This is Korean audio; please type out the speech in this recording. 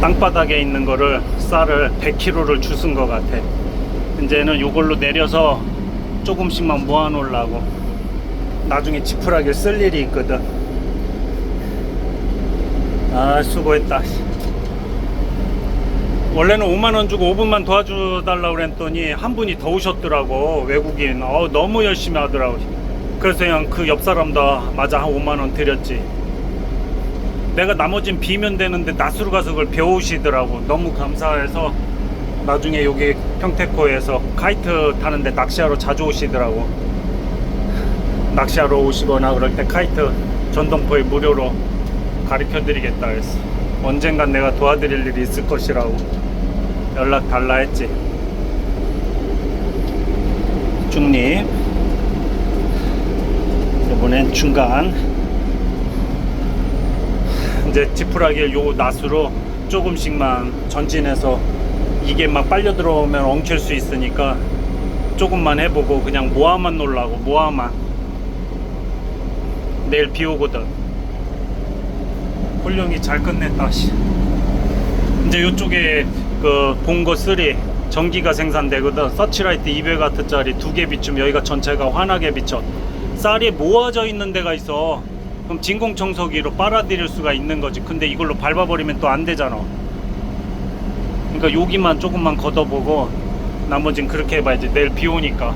땅바닥에 있는 거를 쌀을 100kg를 주순 것 같아. 이제는 요걸로 내려서 조금씩만 모아 놓으려고. 나중에 지푸라기를 쓸 일이 있거든. 아, 수고했다. 원래는 5만원 주고 5분만 도와주달라고 그랬더니 한 분이 더 오셨더라고. 외국인. 어, 너무 열심히 하더라고. 그래서 그냥 그 옆 사람도 맞아 한 5만원 드렸지. 내가 나머진 비면 되는데 낯으로 가서 그걸 배우시더라고. 너무 감사해서 나중에 여기 평택호에서 카이트 타는데 낚시하러 자주 오시더라고. 낚시하러 오시거나 그럴 때 카이트 전동포에 무료로 가르쳐 드리겠다 했어. 언젠간 내가 도와드릴 일이 있을 것이라고 연락 달라 했지. 중립. 이번엔 중간. 이제 지푸라기를 요 낫으로 조금씩만 전진해서 이게 막 빨려 들어오면 엉킬 수 있으니까 조금만 해보고 그냥 모아만 놀라고 모아만. 내일 비 오거든. 훌륭히 잘 끝냈다 씨. 이제 요쪽에 그 본거 3 전기가 생산되거든. 서치라이트 200W짜리 두 개 비추면 여기가 전체가 환하게 비쳐 쌀이 모아져 있는 데가 있어 그럼 진공청소기로 빨아들일 수가 있는 거지. 근데 이걸로 밟아버리면 또 안 되잖아. 그러니까 여기만 조금만 걷어보고 나머진 그렇게 해봐야지. 내일 비 오니까